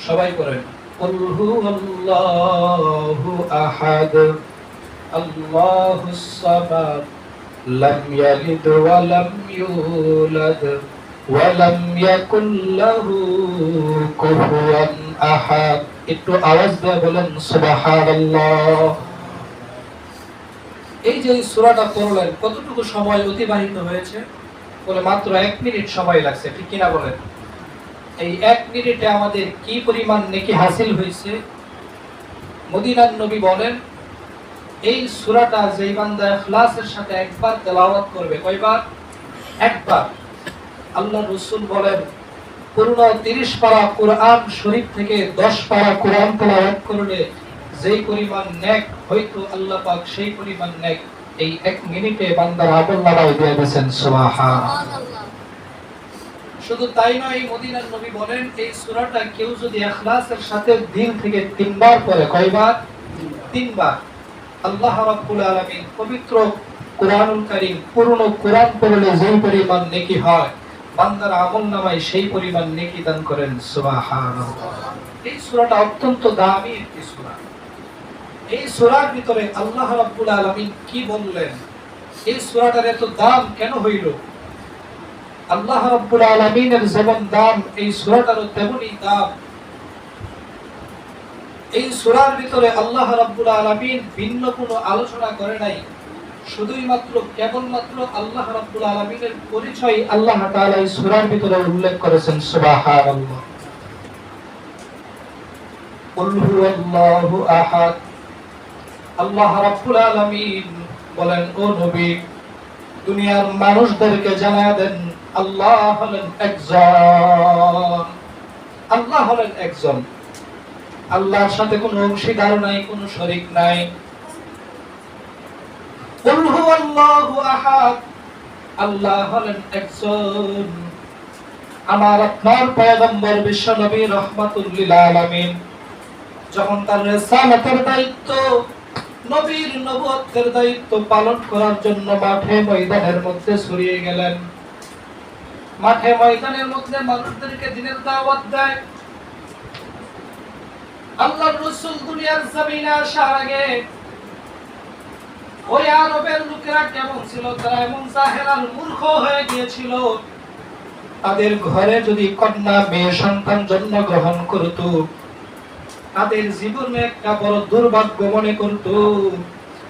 সবাই করেন আল্লাহু একটু আওয়াজ দিয়ে বলেন এই যে সূরাটা পড়লেন, কতটুকু সময় অতিবাহিত হয়েছে? বলে মাত্র এক মিনিট সময় লাগছে, ঠিক কিনা বলেন? এই এক মিনিটে আমাদের কি পরিমাণ নেকি হাসিল হয়েছে? মদিনার নবী বলেন, এই সূরাটা যেই বান্দা ইখলাসের সাথে একবার তেলাওয়াত করবে, কয়বার? একবার। আল্লাহ রাসূল বলেন পুরো 30 পারা কোরআন শরীফ থেকে 10 পারা কোরআন তেলাওয়াত করলে যেই পরিমাণ নেক, হয়তো আল্লাহ পাক সেই পরিমাণ নেক এই এক মিনিটে বান্দার নামায় দিয়ে দিয়েছেন, সুবহানাল্লাহ। শুধু তাই নয়, মদিনার নবী বলেন, এই সূরাটা কেউ যদি ইখলাসের সাথে দিন থেকে তিনবার পড়ে, কয়বার? তিনবার। আল্লাহ রাব্বুল আলামিন পবিত্র কোরআনুল কারীম পূর্ণ কোরআন পড়লে যেই পরিমাণ নেকি হয়, বান্দার আমল নামায় সেই পরিমাণ নেকি দান করেন, সুবহানাল্লাহ। এই সূরাটা অত্যন্ত দামি একটি সূরা। এই সূরার ভিতরে আল্লাহ রাব্বুল আলামিন কি বললেন? এই সূরাটার এত দাম কেন হইল? আল্লাহ রাব্বুল আলামিনের যেমন দাম, এই সূরাটারও তেমনই দাম। এই সূরার ভিতরে আল্লাহ রাব্বুল আলামিন ভিন্ন কোনো আলোচনা করে নাই। শুধুই মাত্র কেবলমাত্র আল্লাহ রাব্বুল আলামিনের পরিচয় আল্লাহ তাআলা এই সূরার ভিতরে উল্লেখ করেছেন, সুবহানাল্লাহ। আল্লাহ রাব্বুল আলামিন বলেন, ও নবী, দুনিয়ার মানুষদেরকে জানা দেন আল্লাহ হলেন একজন। আল্লাহ হলেন একজন। আল্লাহর সাথে কোনো অংশীদার নাই, কোনো শরীক নাই। আল্লাহ হলেন একজন। আমার আপনার পয়গম্বর বিশ্ব নবী রহমাতুল লিল আলামিন যখন তার রিসালাতের দায়িত্ব, নবীর নবুয়তের দায়িত্ব পালন করার জন্য মাঠে ময়দানের মধ্যে ছড়িয়ে গেলেন। মাঠে ময়দানের মধ্যে মানুষদেরকে দিনের দাওয়াত দেয়। আল্লাহর রাসূল দুনিয়ার জমিনে আসার আগে ওই আরবের লোকেরা কেমন ছিল? তারা এমন জাহেল মূর্খ হয়ে গিয়েছিল। তাদের ঘরে যদি কন্যা মেয়ে সন্তান জন্ম গ্রহণ করত, তাদের জীবনে একটা বড় দুর্ভাগ্য মনে করত।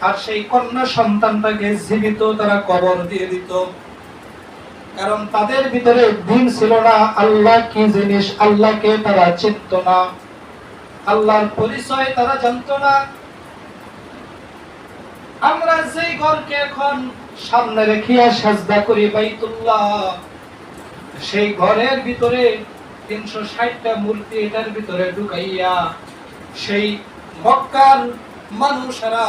আর সেই কন্যা সন্তানটাকে জীবিত তারা কবর দিয়ে দিত। কারণ তাদের ভিতরে দিন ছিল না, আল্লাহ কি জিনিস, আল্লাহকে তারা চিনত না। আল্লাহর পরিচয় তারা জানতো না। আমরা যেই ঘরকে এখন সামনে রেখিয়া সাজদা করি বাইতুল্লাহ, সেই ঘরের ভিতরে তিনশো ষাটটা মূর্তি এটার ভিতরে ঢুকাইয়া সেই মক্কার মানুষেরা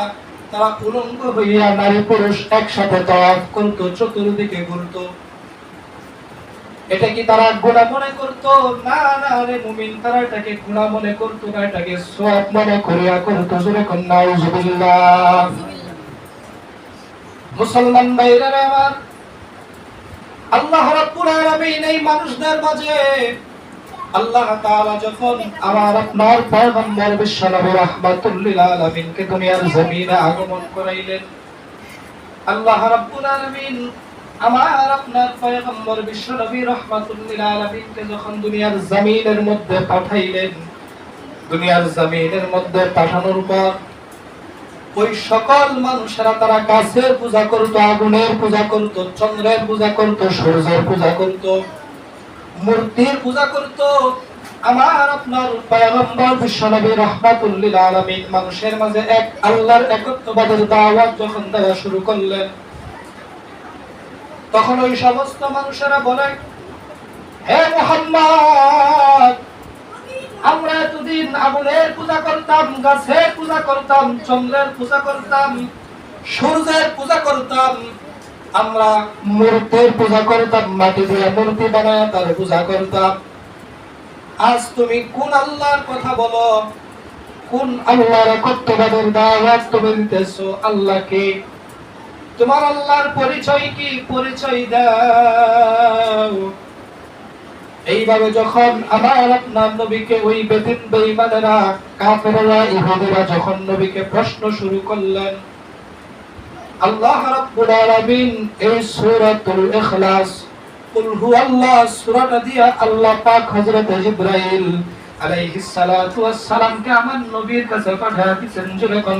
তারা উলঙ্গ হইয়া নারী পুরুষ একসাথে তওয়াফ করত, চতুর্দিকে ঘুরত। এটা কি তারা গুণা মনে করতো? না না রে মুমিন, তারা এটাকে গুণা মনে করতো না, এটাকে সওয়াব মনে করিয়া করতো। জোরে কন্যা উজুবিল্লাহ মুসলমান ভাইরা আমার, আল্লাহ রাব্বুল আলামিন এই মানুষদের মাঝে আল্লাহ তাআলা যখন আমার আপনার পয়গম্বর বিশ্বনবী রাহমাতুল লিল আলামিনকে দুনিয়ার জমিনে আগমন করাইলেন, আল্লাহ রাব্বুল আলামিন আমার আপনার পয়গম্বর বিশ্বনবী রাহমাতুল লিল আলামিনকে যখন দুনিয়ার জমিনের মধ্যে পাঠাইলেন, দুনিয়ার জমিনের মধ্যে পাঠানোর পর ওই সকল মানুষেরা তারা গাছের পূজা করত, আগুনের পূজা করত, চন্দ্রের পূজা করত, সূর্যের পূজা করত, মূর্তির পূজা করত। আমার আপনার পয়গম্বর বিশ্বনবী রাহমাতুল লিল আলামিন মানুষের মাঝে এক আল্লাহর একত্ববাদের দাওয়াত যখন দেওয়া শুরু করলেন তখন ওই সমস্ত মানুষেরা বলে, হে মুহাম্মদ, আমরা এতদিন আগুনের পূজা করতাম, গাছের পূজা করতাম, চন্দ্রের পূজা করতাম, সূর্যের পূজা করতাম, আমরা মূর্তির পূজা করতাম, মাটি দিয়ে মূর্তি বানায়, তার পূজা করতাম। আজ তুমি কোন আল্লাহর কথা বলো? কোন আল্লাহর একত্ববাদের দাওয়াত তুমি দিতেছো আল্লাহকে? তোমার আল্লাহর পরিচয় কি? পরিচয় দাও। এইভাবে যখন আমার আপনার নবীকে ওই কাফেররা, ইহুদিরা যখন নবীকে প্রশ্ন শুরু করলেন, আল্লাহ রাব্বুল আলামিন এই সূরাতুল ইখলাস, কুল হুয়াল্লাহ, সূরাটা আল্লাহ পাক হযরত সালাতু ওয়াস সালামকে আমার নবীর কাছে পাঠিয়ে দিয়েছেন। কোন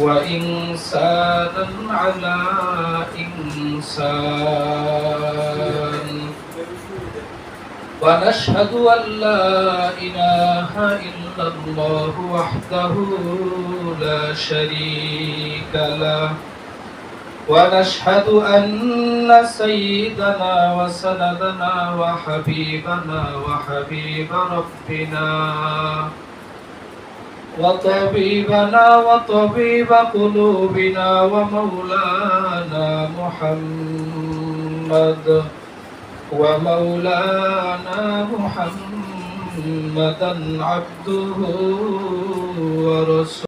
وإنسانا على إنسان. ونشهد أن لا إله إلا الله وحده لا شريك له. ونشهد أن سيدنا وسندنا وحبيبنا وحبيب ربنا. وطبيبنا وطبيب قلوبنا ومولانا محمد ومولانا محمدا عبده ورسوله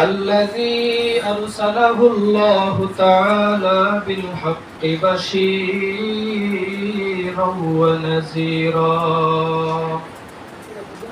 الذي أرسله الله تعالى بالحق بشيرا ونذيرا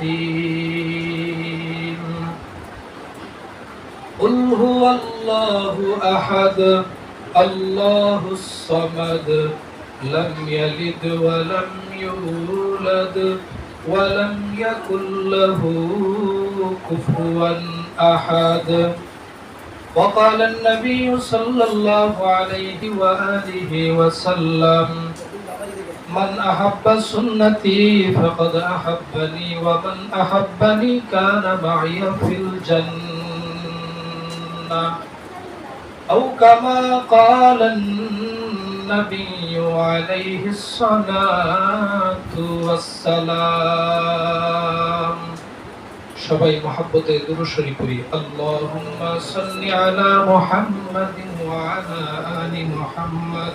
الرحيم قل هو الله أحد الله الصمد لم يلد ولم يولد ولم يكن له كفوا أحد وقال النبي صلى الله عليه وآله وسلم من أحب سنتي فقد أحبني ومن أحبني كان معي في الجنة أو كما قال النبي عليه الصلاة والسلام সবাই মহাব্বতে দুরুশরী করি আল্লাহুম্মা সাল্লি আলা মুহাম্মাদিন ওয়া আলা আলি মুহাম্মাদ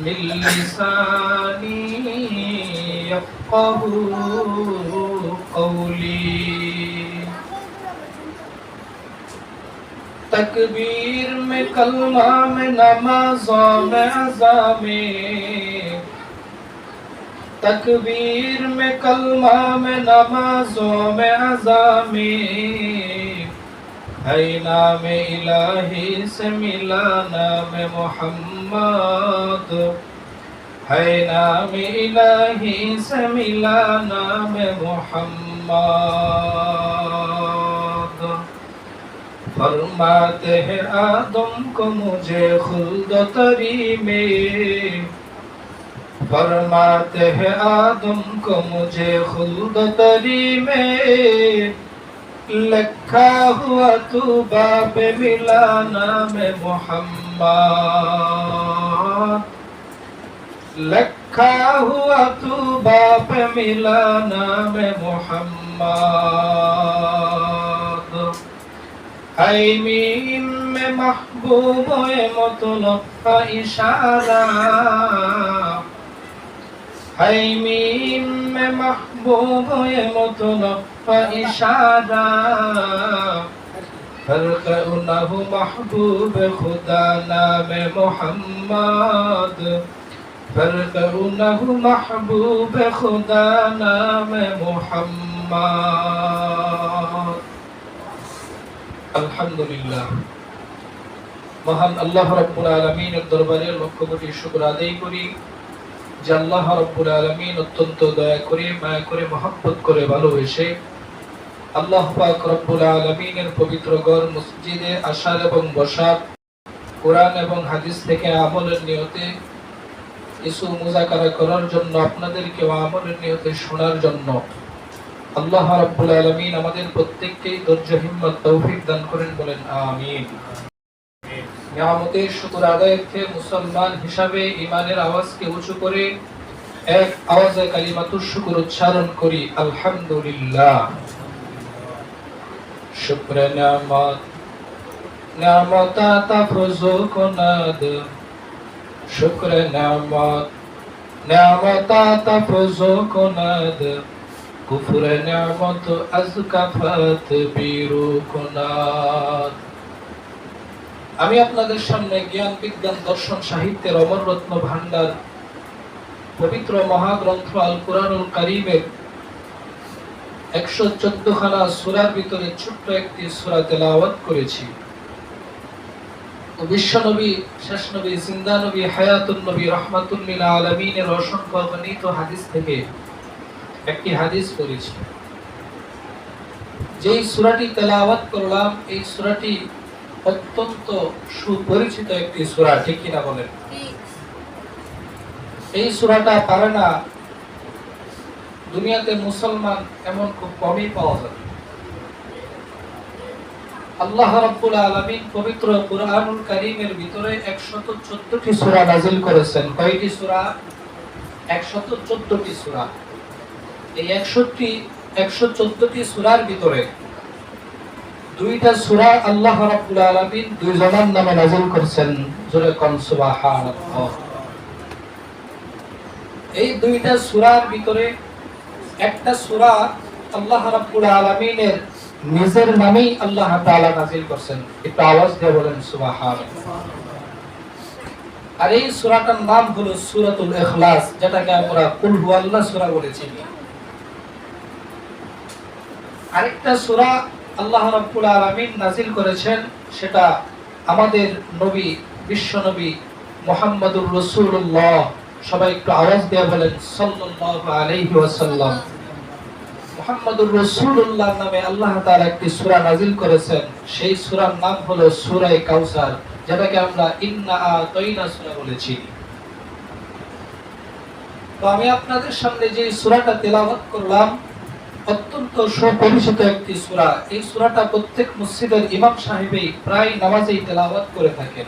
من لساني يفقه قولي تکبیر میں کلمہ میں نمازوں میں عزا میں تکبیر میں کلمہ میں نمازوں میں عزا میں اے نام الہی سے ملا نام محمد. ہے نام الہی سے ملا نام محمد. فرماتے ہیں آدم کو مجھے خلد تری میں فرماتے ہیں آدم کو مجھے خلد تری میں লেখা বাপে মিলা নামে মোহাম্মদ লেখা বাপে মিলা নামে মোহাম্মদ হাই মিম মে মাহবুব এ মতন ইশারা মিম মে মাহবুব এ মতলব কা ইশারা فرق انه محبوب خدا نام محمد فرق انه محبوب خدا نام محمد আলহামদুলিল্লাহ মহান আল্লাহ রব্বুল আলমিনের দরবারে লক্ষ কোটি শুক্র আদায় করি যে আল্লাহ রব্বুল আলমিন অত্যন্ত দয়া করে, মায়া করে, মহব্বত করে ভালোবেসে আল্লাহ পাক রব্বুল আলমিনের পবিত্র গড় মসজিদে আসার এবং বসার কোরআন এবং হাদিস থেকে আমলের নিয়তে কিছু মুজাকারা করার জন্য আপনাদেরকে আমলের নিয়তে শোনার জন্য আল্লাহ রাব্বুল আলামিন আমাদের প্রত্যেককেই ধৈর্য, হিম্মত, তৌফিক দান করেন বলেন, আমিন। নিয়ামতের শুকর আদায়ার্থে মুসলমান হিসাবে ইমানের আওয়াজকে উঁচু করে এক আওয়াজে কালিমাতুর শুকর উচ্চারণ করি, আলহামদুলিল্লাহ। শুক্র নিয়ামত নিয়ামত তাফরুজু কুনাদ শুক্র নিয়ামত নিয়ামত তাফরুজু কুনাদ কুফর নিয়ামত আজ কাফাত বিরু কুনাত আমি আপনাদের সামনে জ্ঞান, বিজ্ঞান, দর্শন, সাহিত্যের অমর রত্ন ভান্ডার পবিত্র মহাগ্রন্থ আল কোরআনুল কারিমের একশো চোদ্দ খানা সুরার ভিতরে ছোট্ট একটি সুরা তেলাওয়াত করেছি। বিশ্ব নবী শেষ নবী জিন্দা নবী হায়াতুন নবী রহমাতুল্লিল আলমিনের অসংখ্য অগণিত হাদিস থেকে একটি হাদিস পড়েছি। যেই সুরাটি তেলাওয়াত করলাম, এই সুরাটি অত্যন্ত সুপরিচিত একটি সুরা, ঠিক কিনা বলেন? এই সুরাটা পারে না দুনিয়াতে মুসলমান এমন খুব কমই পাওয়া যাবে আল্লাহ রাব্বুল আলামিন পবিত্র কুরআনুল কারীমের ভিতরে 114টি সূরা নাযিল করেছেন। কয়টি সূরা? 114টি সূরা। এই 100টি 114টি সূরার ভিতরে দুইটা সূরা আল্লাহ রাব্বুল আলামিন দুই জনের নামে নাযিল করেছেন। জোরে কোন, সুবহানাল্লাহ। এই দুইটা সূরার ভিতরে একটা সূরা আল্লাহ রাব্বুল আলামিনের নিজের নামেই আল্লাহ তাআলা নাযিল করেছেন। একটু আওয়াজ দিয়ে বলেন, সুবহানাল্লাহ। আর এই সূরাটার নাম হলো সূরাতুল ইখলাস, যেটাকে আমরা কুল হুয়াল্লাহ সূরা বলেছি। আরেকটা সূরা আল্লাহ রাব্বুল আলামিন নাযিল করেছেন সেটা আমাদের নবী, বিশ্ব নবী মুহাম্মদুর রাসূলুল্লাহ। সবাই একটু আওয়াজ দিয়ে বলেন, সাল্লাল্লাহু আলাইহি ওয়াসাল্লাম। মুহাম্মদুর রাসূলুল্লাহ নামে আল্লাহ তাআলা একটি সূরা নাযিল করেছেন। সেই সূরার নাম হলো সূরা কাউসার, যেটাকে আমরা ইন্না আতাইনা সূরা বলেছি। তো আমি আপনাদের সামনে যে সূরাটা তেলাওয়াত করলাম অত্যন্ত সুপরিচিত একটি সূরা এই সূরাটা প্রত্যেক মসজিদের ইমাম সাহেবই প্রায় নামাজেই তেলাওয়াত করে থাকেন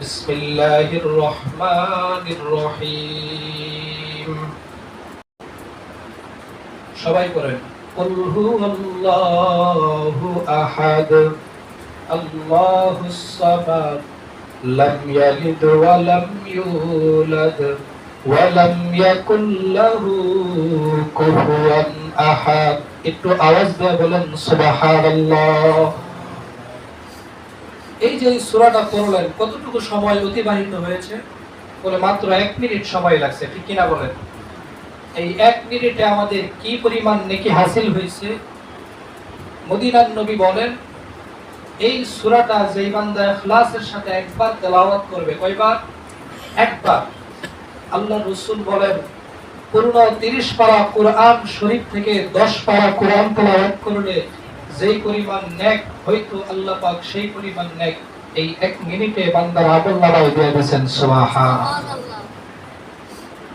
بسم الله الرحمن الرحيم সবাই করেন قل هو الله أحد الله الصمد لم يلد ولم يولد ওয়ালাম লাহু কুফুয়ান আহাদ। একটু আওয়াজ দিয়ে বলেন, সুবহানাল্লাহ। এই যে সূরাটা পড়লেন, কতটুকু সময় অতিবাহিত হয়েছে? বলে মাত্র এক মিনিট সময় লাগছে, ঠিক কিনা বলেন? এই এক মিনিটে আমাদের কি পরিমাণ নেকি হাসিল হয়েছে? মদিনার নবী বলেন, এই সুরাটা যেই বান্দা সাথে একবার তেলাওয়াত করবে, কয়বার? একবার। আল্লাহ রসুল বলেন পূর্ণ তিরিশ পারা কোরআন শরীফ থেকে দশ পারা কোরআন তেলাওয়াত করলে যেই পরিমাণ নেক হয়তো আল্লাহ পাক সেই পরিমাণ নেক এই এক মিনিটে বান্দার আমল নামায় দিয়ে দিয়েছেন সুবহান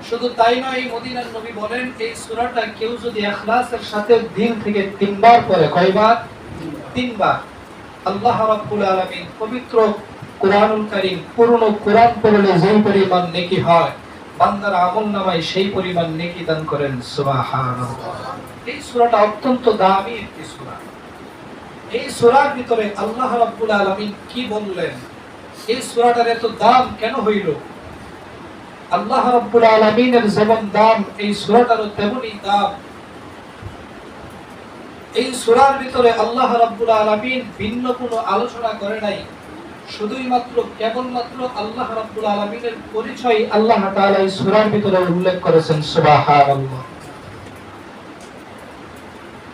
শুধু তাই নয়, মদিনার নবী বলেন, এই সূরাটা কেউ যদি ইখলাসের সাথে দিন থেকে তিনবার পড়ে, কয়বার? তিনবার। আল্লাহ রাব্বুল আলামিন পবিত্র কোরআনুল কারীম পূর্ণ কোরআন পড়লে যেই পরিমাণ নেকি হয় বান্দার আমল নামায় সেই পরিমাণ নেকি দান করেন এই সূরাটা অত্যন্ত দামি একটি সূরা। এই সূরার ভিতরে আল্লাহ রাব্বুল আলামিন কি বললেন? এই সূরাটার এত দাম কেন হইল? আল্লাহ রাব্বুল আলামিনের যেমন দাম, এই সূরাটারও তেমনই দাম। এই সূরার ভিতরে আল্লাহ রাব্বুল আলামিন ভিন্ন কোনো আলোচনা করে নাই। শুধুই মাত্র কেবলমাত্র আল্লাহ রাব্বুল আলামিনের পরিচয় আল্লাহ তাআলা এই সূরার ভিতরে উল্লেখ করেছেন, সুবহানাল্লাহ।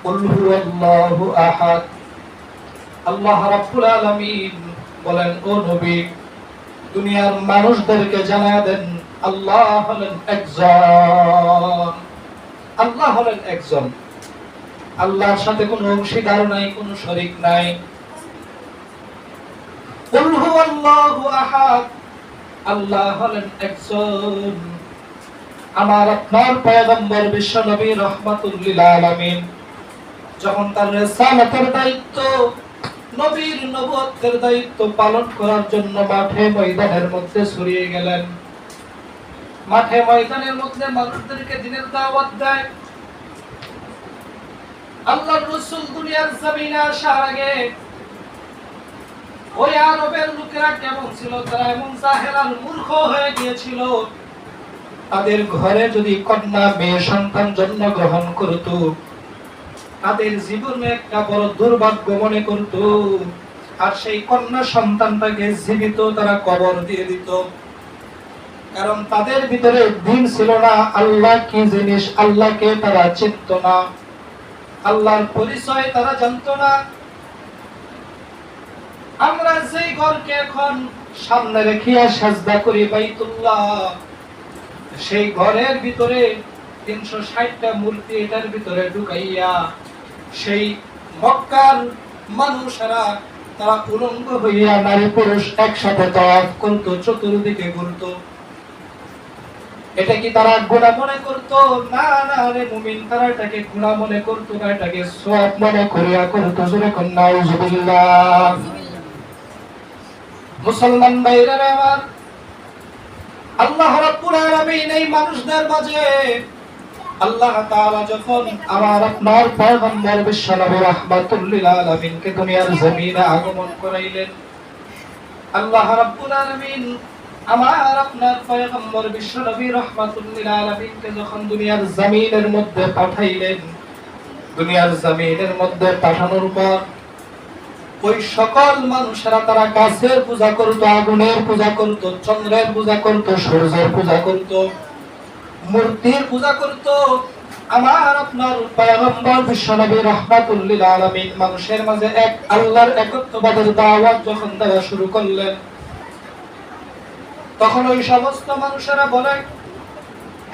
কুল হুয়াল্লাহু আহাদ। আল্লাহ রাব্বুল আলামিন বলেন, ও নবী, দুনিয়ার মানুষদেরকে জানা দেন, আল্লাহ হলেন একজন। আল্লাহ হলেন একজন। আল্লাহর সাথে কোনো অংশীদার নাই, কোনো শরীক নাই। আল্লাহ মাঠে ময়দানের মধ্যে ছড়িয়ে গেলেন। মাঠে ময়দানের মধ্যে মানুষদেরকে দিনের দাওয়াত দেয়। আল্লাহর রাসূল দুনিয়ার জমিনে আসার আগে ওই আরবের লোকেরা কেমন ছিল? তারা এমন জাহেলাল মূর্খ হয়ে গিয়েছিল। তাদের ঘরে যদি কন্যা মেয়ে সন্তান জন্মগ্রহণ করত, তাদের জীবনে একটা বড় দুর্ভাগ্য মনে করত। আর সেই কন্যা সন্তানটাকে জীবিত তারা কবর দিয়ে দিত। কারণ তাদের ভিতরে দিন ছিল না, আল্লাহ কি জিনিস, আল্লাহকে তারা চিনত না। আল্লাহর পরিচয় তারা জানতো না। আমরা যেই ঘরকে এখন সামনে রেখিয়া সাজদা করি বাইতুল্লাহ, সেই ঘরের ভিতরে তিনশো ষাটটা মূর্তি এটার ভিতরে ঢুকাইয়া সেই মক্কার মানুষেরা তারা উলঙ্গ হইয়া নারী পুরুষ একসাথে তওয়াফ করতো, চতুর্দিকে ঘুরতো। এটা কি তারা গুণা মনে করতো? না না রে মুমিন, তারা এটাকে গুণা মনে করতো না এটাকে সওয়াব মনে করিয়া করতো। জোরে কন্যা মুসলমান ভাইরা আমার, আল্লাহ রাব্বুল আলামিন এই মানুষদের মাঝে আল্লাহ তাআলা যখন আমার আপনার পয়গম্বর বিশ্বনবী রাহমাতুল আলামিনকে দুনিয়ার জমিনে আগমন করাইলেন, আল্লাহ রাব্বুল আলামিন আমার আপনার পয়গম্বর বিশ্বনবী রাহমাতুল আলামিনকে যখন দুনিয়ার জমিনের মধ্যে পাঠাইলেন, দুনিয়ার জমিনের মধ্যে পাঠানোর পর ওই সকল মানুষেরা তারা গাছের পূজা করত, আগুনের পূজা করত, চন্দ্রের পূজা করত, সূর্যের পূজা করত, মূর্তির পূজা করত। আমার, আপনার বিশ্বনবী রাহমাতুল লিল আলামিন মানুষের মাঝে এক আল্লাহর একত্ববাদের দাওয়াত যখন দেওয়া শুরু করলেন, তখন ওই সমস্ত মানুষেরা বলে,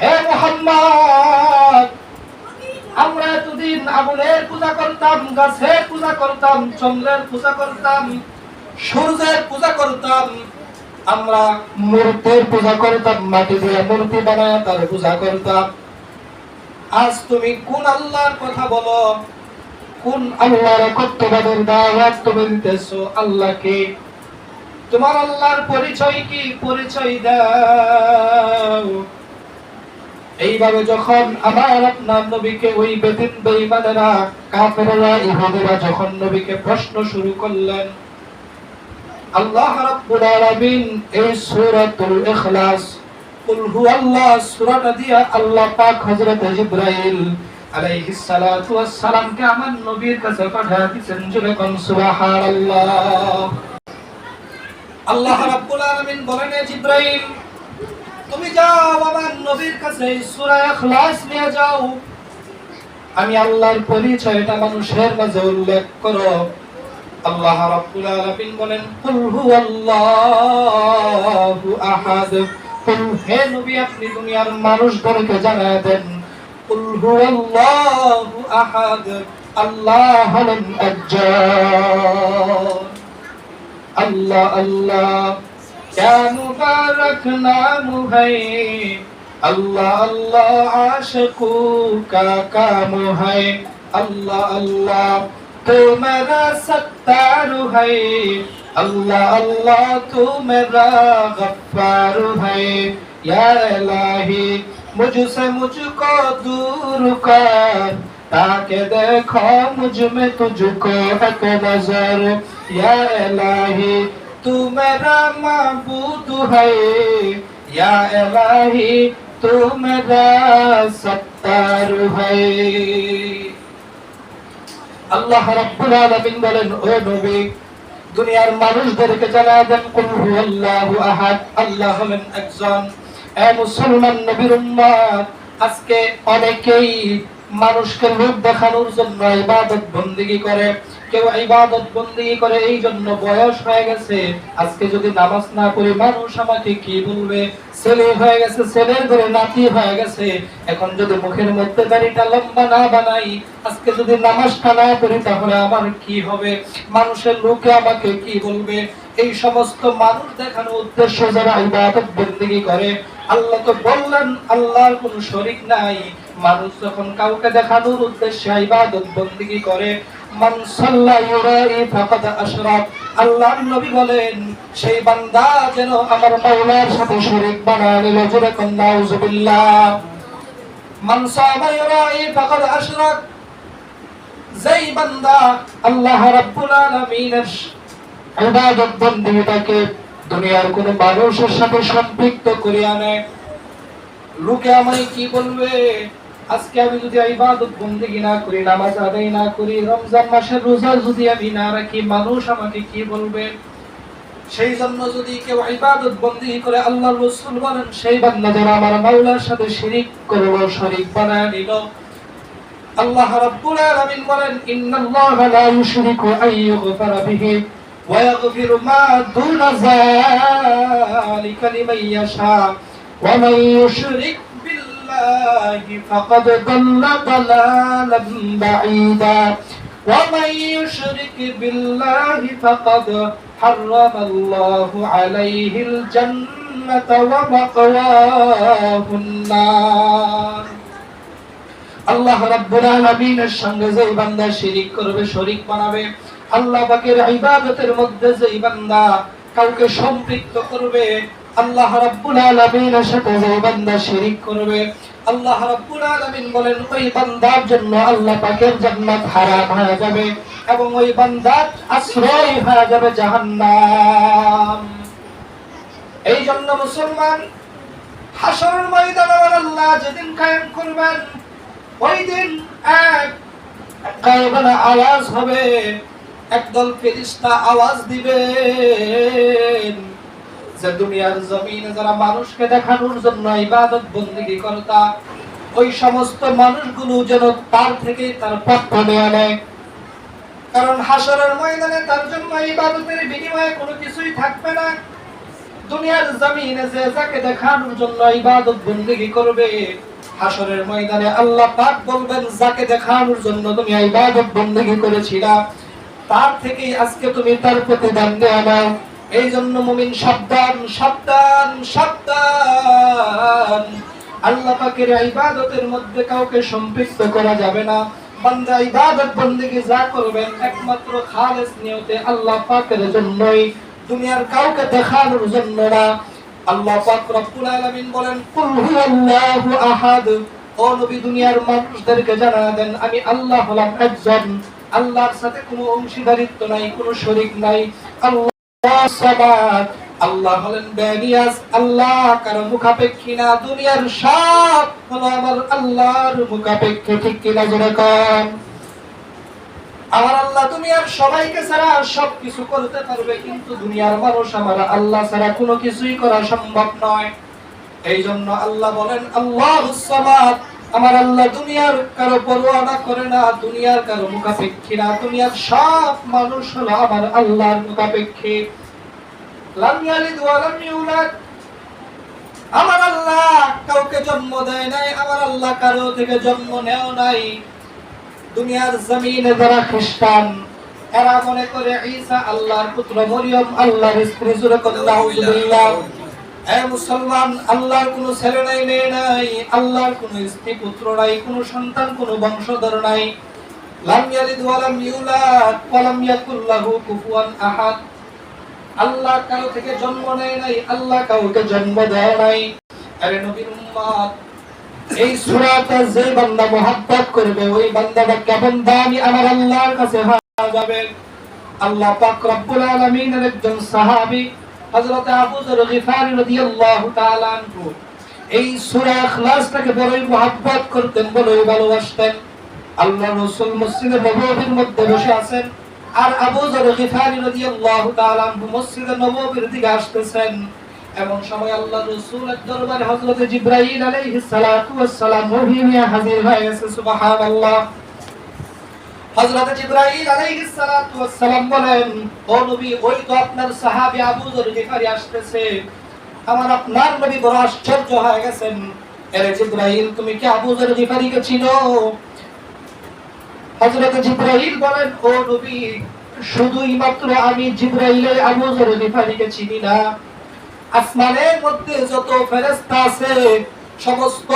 হে মুহাম্মদ আমরা এতদিন আগুনের পূজা করতাম, গাছের পূজা করতাম, চন্দ্রের পূজা করতাম, সূর্যের পূজা করতাম। আমরা মূর্তির পূজা করতাম, মাটি দিয়ে মূর্তি বানায় তার পূজা করতাম। আজ তুমি কোন আল্লাহর কথা বলো? কোন আল্লাহর একত্ববাদের দাওয়াত তুমি দিতেছো আল্লাহকে? তোমার আল্লাহর পরিচয় কি? পরিচয় দাও। এইভাবে যখন আমার আপনার নবীকে ওই বেদিন বেঈমানেরা কাফেররা ইহুদিরা যখন নবীকে প্রশ্ন শুরু করলেন, আল্লাহ রাব্বুল আলামিন এই সূরাতুল ইখলাস, কুল হুয়াল্লাহ, সূরাটা আল্লাহ পাক হযরত আলাইহিস সালাতু ওয়াস আমার নবীর কাছে জুরে সুবহানাল্লাহ। আল্লাহ রাব্বুল আলামিন বলেন তুমি যাও আমার নবীর কাছে সূরা ইখলাস নিয়ে যাও। আমি আল্লাহর পরিচয়টা মানুষের মাঝে উল্লেখ করো। আল্লাহ রাব্বুল আলামিন বলেন, কুল হুয়াল্লাহু আহাদ। কুল, হে নবী, আপনি দুনিয়ার মানুষদেরকে জানায় দেন। কুল, হুয়াল্লাহু আহাদ। আল্লাহ হলেন একজন। کیا مبارک نام ہے۔ اللہ اللہ عاشقوں کا کام ہے۔ اللہ اللہ تو میرا ستار ہے۔ اللہ اللہ تو میرا غفار ہے۔ یا الہی، مجھ سے مجھ کو دور کر۔ تاکہ دیکھو مجھ میں تجھ کو ایک نظر۔ یا الہی तू मेरा माबूद है या इलाही तू मेरा सत्तार है আল্লাহ রাব্বুল আলামিন বলেন ও নবী দুনিয়ার মানুষদেরকে জানায় দেন কুল হুয়াল্লাহু আহাদ আল্লাহ হলেন একজন এ মুসলমান নবীর উম্মত আজকে অনেকেই মানুষকে লোক দেখানোর জন্য ইবাদত বন্দিগি করে। কেউ ইবাদত বন্দিগি করে, এই জন্য বয়স হয়ে গেছে। আজকে যদি নামাজ না করি মানুষ আমাকে কি বলবে? ছেলে হয়ে গেছে, ছেলের ঘরে নাতি হয়ে গেছে। এখন যদি মুখের মধ্যে দাড়িটা লম্বা না বানাই, আজকে যদি নামাজটা না করি তাহলে আমার কি হবে? মানুষের লোকে আমাকে কি বলবে? এই সমস্ত মানুষ দেখানোর উদ্দেশ্য যারা ইবাদত বন্দিগি করে আল্লাহ তো বললেন, আল্লাহর কোন শরীক নাই। মানুষ যখন কাউকে দেখানোর উদ্দেশ্যে ইবাদত বন্দিগি করে সেই বান্দা যেন আমার সাথে যেই বান্দা আল্লাহ রাব্বুল দুনিয়ার কোন মানুষের সাথে সম্পৃক্ত করে আনে লোকে আমায় কি বলবে? আজকে আমি যদি ইবাদত বন্দেগী না করি, নামাজ আদায় না করি, রমজান মাসের রোজা যদি আমি না রাখি, মানুষ আমাকে কি বলবে? সেই জন্য যদি কেউ ইবাদত বন্দি করে আল্লাহ রসুল বলেন, সেই বান্দা যারা আমার মাওলার সাথে শিরিক করল, শরিক বানায় নিল। আল্লাহ রাব্বুল আলামিন বলেন, ইন্নাল্লাহা লা ইউশরিকু আন ইউগফারা বিহি। ওয়া ইয়াগফিরু মা দুনা যালিকা লিমান ইয়াশা ওয়া মান ইউশরিক বিল্লাহি ফাকাদ দাল্লা দালালান বাঈদা ومن يشرك بالله فقد حرم الله عليه الجنة ومأواه النار আল্লাহ রাব্বুল আলামিনের সঙ্গে যেই বান্দা শিরিক করবে শরীক বানাবে আল্লাহ পাকের ইবাদতের মধ্যে যেই বান্দা কাউকে সম্পৃক্ত করবে, আল্লাহ রাব্বুল আলামিনের সাথে যেই বান্দা শিরিক করবে, আল্লাহ রাব্বুল আলামিন বলেন, ওই বান্দার জন্য আল্লাহ পাকের জান্নাত হারাম হয়ে যাবে এবং ওই বান্দার আশ্রয় হয়ে যাবে জাহান্নাম। এই জন্য মুসলমান হাসরের ময়দানে আল্লাহ যেদিন কায়েম করবেন, ওই দিন এক কায়বানা আওয়াজ হবে। একদল ফেরিস্তা আওয়াজ দিবেন যে দুনিয়ার জমিনে যারা মানুষকে দেখানোর জন্য ইবাদত বন্দিগি করতা, ওই সমস্ত মানুষগুলো যেন তার থেকে তার প্রাপ্য নেওয়া নেয়। কারণ হাসরের ময়দানে তার জন্য ইবাদতের বিনিময়ে কোনো কিছুই থাকবে না। দুনিয়ার জমিনে যে যাকে দেখানোর জন্য ইবাদত বন্দিগি করবে হাসরের ময়দানে আল্লাহ পাক বলবেন, যাকে দেখানোর জন্য তুমি ইবাদত বন্দিগি করেছিলা। তার থেকেই আজকে তুমি তার প্রতিদান দেওয়া নাও। এই জন্য মুমিন সাবধান সাবধান সাবধান। আল্লাহ পাকের ইবাদতের মধ্যে কাউকে সম্পৃক্ত করা যাবে না। বান্দা ইবাদত বন্দেগী যা করবেন একমাত্র খালেস নিয়তে আল্লাহ পাকের জন্যই। দুনিয়ার কাউকে দেখানোর জন্য না। আল্লাহ পাক রব্বুল আলামিন বলেন, কুল হুয়াল্লাহু আহাদ। ও নবী, দুনিয়ার মানুষদেরকে জানা দেন, আমি আল্লাহ হলাম একজন। আল্লাহর সাথে কোনো অংশীদারিত্ব নাই, কোনো শরীক নাই। আল্লাহ আল্লাহ হলেন বেনিয়াস আল্লাহ কারও মুখাপেক্ষী না। দুনিয়ার সব হলো আমার আল্লাহর মুখাপেক্ষী, ঠিক কিনা জোরে কম আমার আল্লাহ দুনিয়ার সবাইকে ছাড়া সব কিছু করতে পারবে, কিন্তু দুনিয়ার মানুষ আমার আল্লাহ ছাড়া কোনো কিছুই করা সম্ভব নয়। এই জন্য আল্লাহ বলেন, আল্লাহ আমার আল্লাহ দুনিয়ার কারও পরোয়া না করে না, দুনিয়ার কারও মুখাপেক্ষী না। দুনিয়ার সব মানুষ হলো আমার আল্লাহর মুখাপেক্ষী। আমার আল্লাহ কাউকে জন্ম দেয় নাই, আমার আল্লাহ কারও থেকে জন্ম নেও নাই। দুনিয়ার জমিনে যারা খ্রিস্টান, এরা মনে করে ঈসা আল্লাহর পুত্র মরিয়ম, আল্লাহর স্ত্রী নাউজুবিল্লাহ মুসলমান ছেলে নাই, মেয়ে নাই, আল্লাহর কোনো স্ত্রী, পুত্র নাই সন্তান, কোনো বংশধর নাই। আল্লাহ কারও থেকে জন্ম নেয় নাই, আল্লাহ কাউকে জন্ম দেয় নাই। আরে নবীর এই সূরাটা যে বান্দা মোহাব্বত করবে, ওই বান্দাটা কেমন দামি, আমার আল্লাহর কাছে যাবে। আল্লাহ পাক রব্বুল আলামিনের একজন সাহাবী হযরত আবু আর আবু যর গিফারি রাদিয়াল্লাহু তাআলা আসতেছেন। এমন সময় আল্লাহ রাসূলের দরবারে হযরত জিবরাইল হাজির হয়ে হযরত জিবরাইল আলাইহিস সালাতু ওয়াস সালাম বলেন, ও নবী, ওই তো আপনার সাহাবী আবু আসতেছে। আমার আপনার নবী বড় আশ্চর্য হয়ে গেছেন। এরে তুমি কি আবু যর গিফারিকে চিনো? হযরত বলেন, ও নবী আমি জিবরাইলের আবু চিনি না। আসমানের মধ্যে যত ফেরেশতা আছে সমস্ত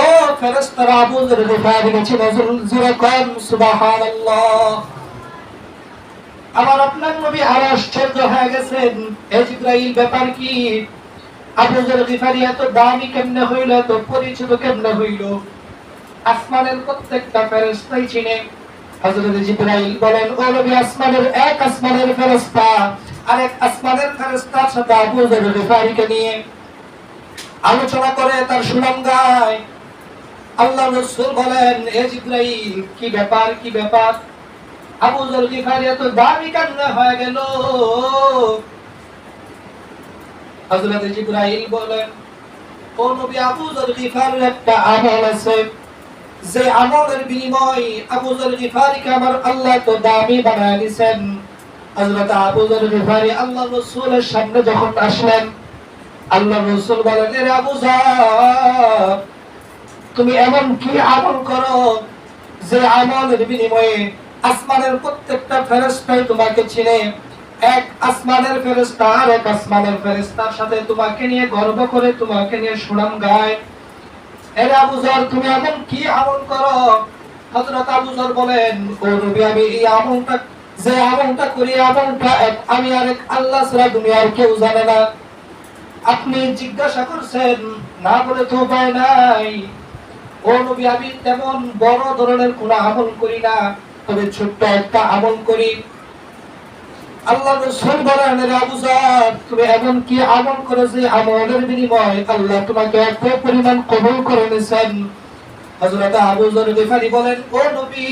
আপনার নবী আর আশ্চর্য হয়ে গেছেন। হে জিবরাইল, ব্যাপার কি? এত দামি কেমনে হইল, এত পরিচিত কেমনে হইল? আসমানের প্রত্যেকটা চিনে। হযরত জিবরাইল বলেন, ও নবী, আসমানের এক আসমানের ফেরেশতা, আরেক আসমানের ফেরেশতার সাথে আবু যর গিফারিকে নিয়ে আলোচনা করে তার সুনাম গায়। আল্লাহ রাসূল বলেন, এ জিবরাইল, কি ব্যাপার কি ব্যাপার? আবু এত দামি কেমনে হয়ে গেল? হযরত জিবরাইল বলেন, ও নবী, আবু একটা আমল আছে। যে আমলের বিনিময় আবু গিফারিকে আমার আল্লাহ তো দামি বানায় দিয়েছেন। হযরত আবু গিফারি আল্লাহ রাসূলের সামনে যখন আসলেন আল্লাহ রসুল বলেন আবু তুমি এমন কি আমল করো যে আমলের বিনিময়ে আসমানের প্রত্যেকটা ফেরেশতাই তোমাকে চিনে? এক আসমানের ফেরেশতা আর এক আসমানের ফেরেশতার সাথে তোমাকে নিয়ে গর্ব করে, তোমাকে নিয়ে সুনাম গায়। এরে আবু যর তুমি এমন কি আমল করো? হযরত আবু যর বলেন, ও নবী, আমি এই আমলটা, যে আমলটা করি আমলটা এক, আমি আরেক আল্লাহ ছাড়া দুনিয়ার কেউ জানে না। আপনি জিজ্ঞাসা করছেন, না বলে তো উপায় নাই। ও নবী, আমি তেমন বড় ধরনের কোনো আমল করি না, তবে ছোট্ট একটা আমল করি। আল্লাহ রাসূল বলেন তুমি এমন কি আমল করেছে আমলের আল্লাহ তোমাকে এত পরিমাণ কবুল করে নিয়েছেন? বলেন, ও নবী,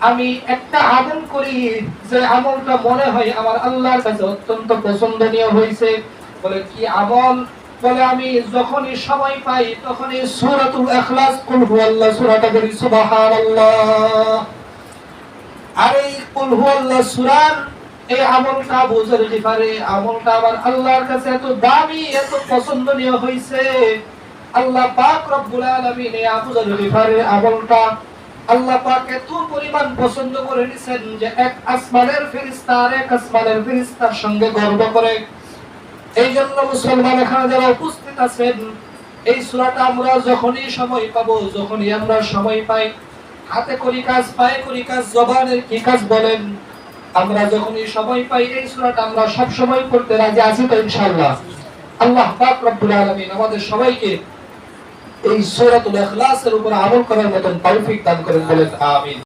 আমি একটা আমল করি যে আমলটা মনে হয় আমার আল্লাহর কাছে অত্যন্ত পছন্দনীয় হয়েছে। বলে, কি আমল? বলে, আমি যখনই সময় পাই, তখনই সূরাতুল ইখলাস, কুল হুয়াল্লাহ সূরাটা পড়ি সুবহানাল্লাহ আর এই কুল হুয়াল্লাহ সূরার এই আমলটা বুঝের গিফারে আমলটা আমার আল্লাহর কাছে এত দামি, এত পছন্দনীয় হয়েছে আল্লাহ পাক রব্বুল আলামিন এই আবু যর গিফারের আমলটা আল্লাহ পাক এত পরিমাণ পছন্দ করে নিছেন যে, এক আসমানের ফেরেশতা আর এক আসমানের ফেরেশতার সঙ্গে গর্ব করে। এই জন্য মুসলমান এখানে যারা উপস্থিত আছেন, এই সূরাটা আমরা যখনই সময় পাবো, যখনই আমরা সময় পাই, হাতে করি কাজ, পায়ে করি কাজ জবানের কি কাজ বলেন, আমরা যখনই সময় পাই, এই সূরাটা আমরা সব সময় পড়তে রাজি আছি তো ইনশাআল্লাহ। আল্লাহ পাক রব্বুল আলামিন আমাদের সবাইকে এই সূরাতুল ইখলাসের উপর আমল করার মতন তৌফিক দান করেন বলেন, আমিন।